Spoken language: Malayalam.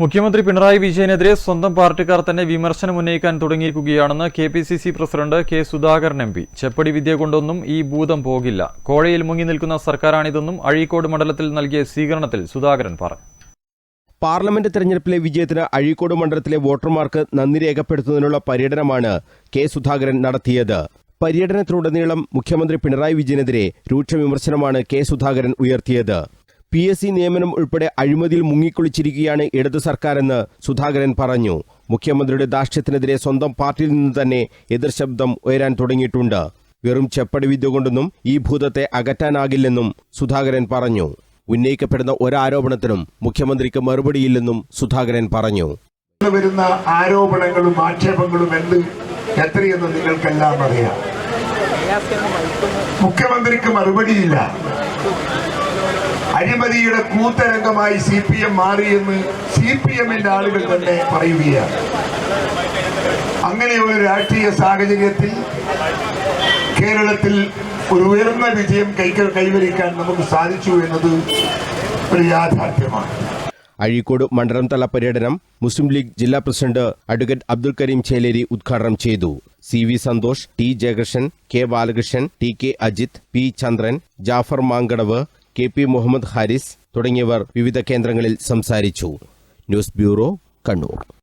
മുഖ്യമന്ത്രി പിണറായി വിജയനെതിരെ സ്വന്തം പാർട്ടിക്കാർ തന്നെ വിമർശനം ഉന്നയിക്കാൻ തുടങ്ങിയിരിക്കുകയാണെന്ന് K P C C president K Sudhakaran M P. ചെപ്പടി വിദ്യ കൊണ്ടൊന്നും ഈ ഭൂതം പോകില്ല. കോഴയിൽ മുങ്ങി നിൽക്കുന്ന സർക്കാരാണിതെന്നും അഴീക്കോട് മണ്ഡലത്തിൽ നൽകിയ സ്വീകരണത്തിൽ സുധാകരൻ പറഞ്ഞു. പാർലമെന്റ് തെരഞ്ഞെടുപ്പിലെ വിജയത്തിന് അഴീക്കോട് മണ്ഡലത്തിലെ വോട്ടർമാർക്ക് നന്ദി രേഖപ്പെടുത്തുന്നതിനുള്ള പര്യടനമാണ് കെ സുധാകരൻ നടത്തിയത്. പര്യടനത്തിലുടനീളം മുഖ്യമന്ത്രി പിണറായി വിജയനെതിരെ രൂക്ഷ വിമർശനമാണ് കെ സുധാകരൻ ഉയർത്തിയത്. പി എസ് സി നിയമനം ഉൾപ്പെടെ അഴിമതിയിൽ മുങ്ങിക്കുളിച്ചിരിക്കുകയാണ് ഇടതു സർക്കാരെന്ന് സുധാകരൻ പറഞ്ഞു. മുഖ്യമന്ത്രിയുടെ ദാർഷ്ട്യത്തിനെതിരെ സ്വന്തം പാർട്ടിയിൽ നിന്ന് തന്നെ എതിർശബ്ദം ഉയരാൻ തുടങ്ങിയിട്ടുണ്ട്. വെറും ചെപ്പടി വിദ്യ കൊണ്ടൊന്നും ഈ ഭൂതത്തെ അകറ്റാനാകില്ലെന്നും സുധാകരൻ പറഞ്ഞു. ഉന്നയിക്കപ്പെടുന്ന ഒരാരോപണത്തിനും മുഖ്യമന്ത്രിക്ക് മറുപടിയില്ലെന്നും സുധാകരൻ പറഞ്ഞു. വരുന്ന ആരോപണങ്ങളും ആക്ഷേപങ്ങളും എന്ത് എത്രയെന്ന് നിങ്ങൾക്കെല്ലാം അറിയാം. മുഖ്യമന്ത്രിക്ക് മറുപടിയില്ല. അഴിമതിയുടെ കൂത്തരംഗമായി സി പി എം മാറിയെന്ന് സി പി എമ്മിന്റെ ആളുകൾ തന്നെ പറയുകയാണ്. അങ്ങനെ ഒരു രാഷ്ട്രീയ സാഹചര്യത്തിൽ കേരളത്തിൽ ഒരു ഉയർന്ന വിജയം കൈക്ക കൈവരിക്കാൻ നമുക്ക് സാധിച്ചു എന്നത് ഒരു യാഥാർത്ഥ്യമാണ്. അഴീക്കോട് മണ്ഡലം തല പര്യടനം മുസ്ലിം ലീഗ് ജില്ലാ പ്രസിഡന്റ് അഡ്വക്കേറ്റ് അബ്ദുൽ കരീം ചേലേരി ഉദ്ഘാടനം ചെയ്തു. C V Santhosh T Jayakrishnan K Balakrishnan T K Ajith P Chandran Jafar Mankadavu K P Muhammad Haris തുടങ്ങിയവർ വിവിധ കേന്ദ്രങ്ങളിൽ സംസാരിച്ചു. News bureau Kannur.